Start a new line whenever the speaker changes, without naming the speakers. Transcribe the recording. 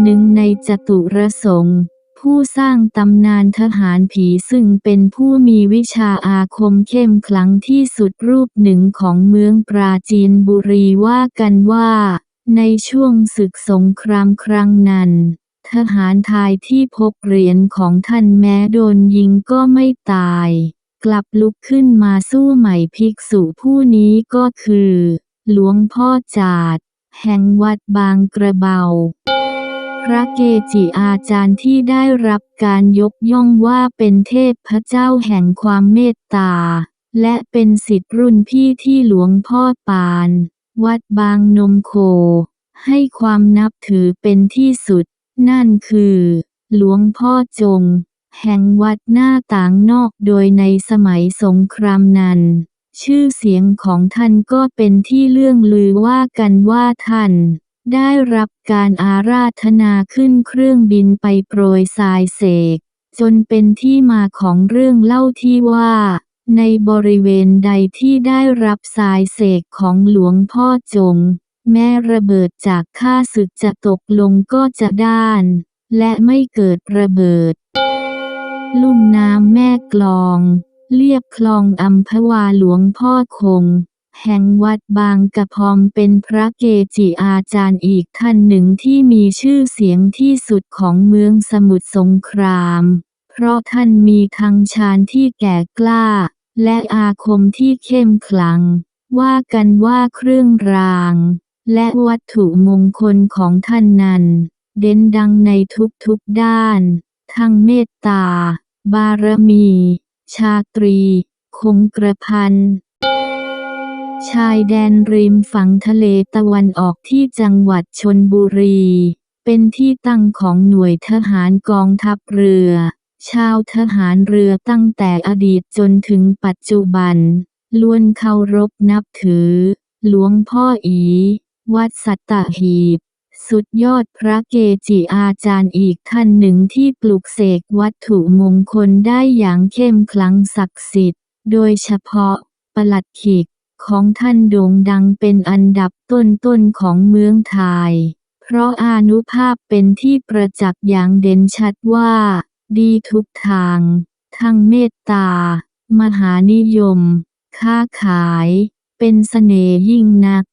หนึ่งในจตุรสงฆ์ผู้สร้างตำนานทหารผีซึ่งเป็นผู้มีวิชาอาคมเข้มขลังที่สุดรูปหนึ่งของเมืองปราจีนบุรีว่ากันว่า ในช่วงศึกสงครามครั้งนั้น ทหารไทยที่พบเหรียญของท่านแม้โดนยิงก็ไม่ตาย กลับลุกขึ้นมาสู้ใหม่ภิกษุผู้นี้ก็คือ หลวงพ่อจาด แห่งวัดบางกระเบา พระเกจิอาจารย์ที่ได้รับการยกย่องว่าเป็นเทพพระเจ้าแห่งความเมตตา และเป็นสิทธิรุ่นพี่ที่หลวงพ่อปาน วัดบางนมโค ให้ความนับถือเป็นที่สุด นั่นคือ หลวงพ่อจง แห่งวัดหน้าต่างนอกโดยในสมัยสงครามนั้น ชื่อเสียงของท่านก็เป็นที่เลื่องลือว่ากันว่าท่าน ได้รับการอาราธนาขึ้นเครื่องบินไปโปรยทรายเสก จนเป็นที่มาของเรื่องเล่าที่ว่า ในบริเวณใดที่ได้รับสายเสกของหลวงพ่อจง แม้ระเบิดจากข้าศึกจะตกลงก็จะด้าน และไม่เกิดระเบิด ลุ่มน้ำแม่กลอง เรียบคลองอัมพวาหลวงพ่อคง แห่งวัดบางกระพอมเป็นพระเกจิอาจารย์อีกท่านหนึ่งที่มีชื่อเสียงที่สุดของเมืองสมุทรสงคราม เพราะท่านมีทั้งฌานที่แก่กล้า และอาคมที่เข้มขลัง ว่ากันว่าเครื่องราง และวัตถุมงคลของท่านนั้น เด่นดังในทุกๆด้าน ทั้งเมตตา บารมี ชาตรี คงกระพัน ชายแดนริมฝั่งทะเลตะวันออกที่จังหวัดชนบุรี เป็นที่ตั้งของหน่วยทหารกองทัพเรือ ชาวทหารเรือตั้งแต่อดีตจนถึงปัจจุบัน ล้วนเคารพนับถือ หลวงพ่ออี วัดสัตตหีบ สุดยอดพระเกจิอาจารย์อีกท่านหนึ่งที่ปลุกเสกวัตถุมงคลได้อย่างเข้มขลังศักดิ์สิทธิ์ โดยเฉพาะประหลัดขิก ของท่านโด่งดังเป็นอันดับต้นๆของเมืองไทย เพราะอานุภาพเป็นที่ประจักษ์อย่างเด่นชัดว่า ดีทุกทาง ทั้งเมตตา มหานิยม ค้าขาย เป็นเสน่ห์ยิ่งนัก